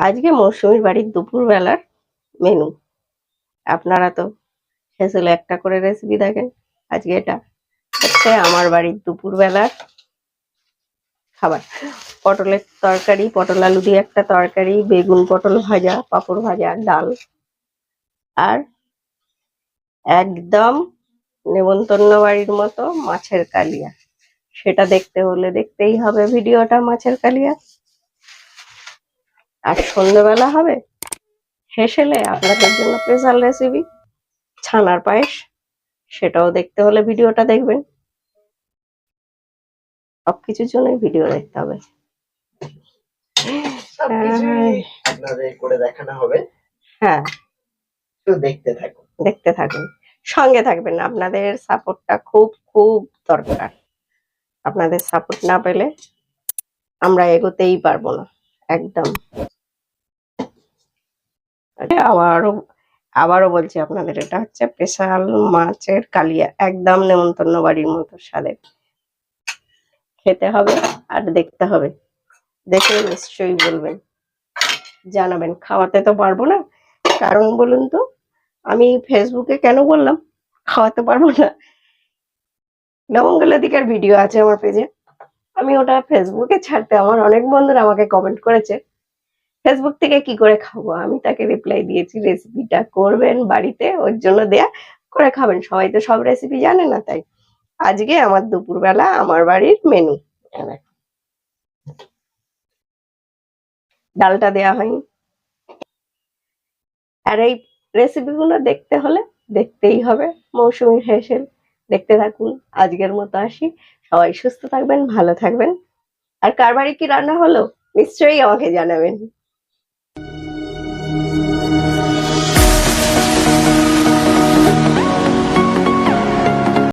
আজকে মৌসুমীর বাড়ির দুপুরবেলার মেনু আপনারা তো হেসেলে একটা করে রেসিপি দেখেন। আজকে এটা হচ্ছে আমার বাড়ির দুপুরবেলার খাবার। পটলের তরকারি, পটল আলু দিয়ে একটা তরকারি, বেগুন পটল ভাজা, পাঁপড় ভাজা, ডাল। আর একদম নেমন্তন্ন বাড়ির মতো মাছের কালিয়া। সেটা দেখতে হলে দেখতেই হবে ভিডিওটা মাছের কালিয়া। আর সন্ধ্যেবেলা হবে? হেসেলে আপনাদের জন্য স্পেশাল রেসিপি ছানার পায়েস? সেটাও দেখতে হলে ভিডিওটা দেখবেন। সব কিছুর জন্যই ভিডিও দেখতে হবে। হবে। হ্যাঁ। দেখতে থাকুন। দেখতে থাকুন। সঙ্গে থাকবেন আপনাদের সাপোর্টটা খুব খুব দরকার। আপনাদের সাপোর্ট না পেলে আমরা এগোতেই পারব না। একদম। আবারও আবারও বলছি আপনাদের, এটা হচ্ছে স্পেশাল মাছের কালিয়া, একদম নেমন্তন্ন বাড়ির মতো স্বাদের। খেতে হবে আর দেখতে হবে। দেখে নিশ্চয়ই বলবেন। জানাবেন। খাওয়াতে তো পারব না। কারণ বলুন তো, আমি ফেসবুকে কেন বললাম, খাওয়াতে পারব না? নবঙ্গলাদিকার ভিডিও আছে আমার পেজে আমি ওটা ফেসবুকে ছাড়তে, আমার অনেক বন্ধুরা আমাকে কমেন্ট করেছে। ফেসবুক থেকে কি করে খাব? আমি তাকে রিপ্লাই দিয়েছি রেসিপিটা করবেন বাড়িতে, ওর জন্য দেয়া, করে খাবেন। সবাই তো সব রেসিপি জানে না তাই। আজকে আমার দুপুরবেলা আমার বাড়ির মেনু ডালটা দেয়া হয়নি। আর এই রেসিপিগুলো দেখতে হলে দেখতেই হবে। মৌসুমীর হেসেল দেখতে থাকুন। আজকের মতো আসি। সবাই সুস্থ থাকবেন, ভালো থাকবেন। আর কার বাড়ি কি রান্না হলো? নিশ্চয়ই আমাকে জানাবেন।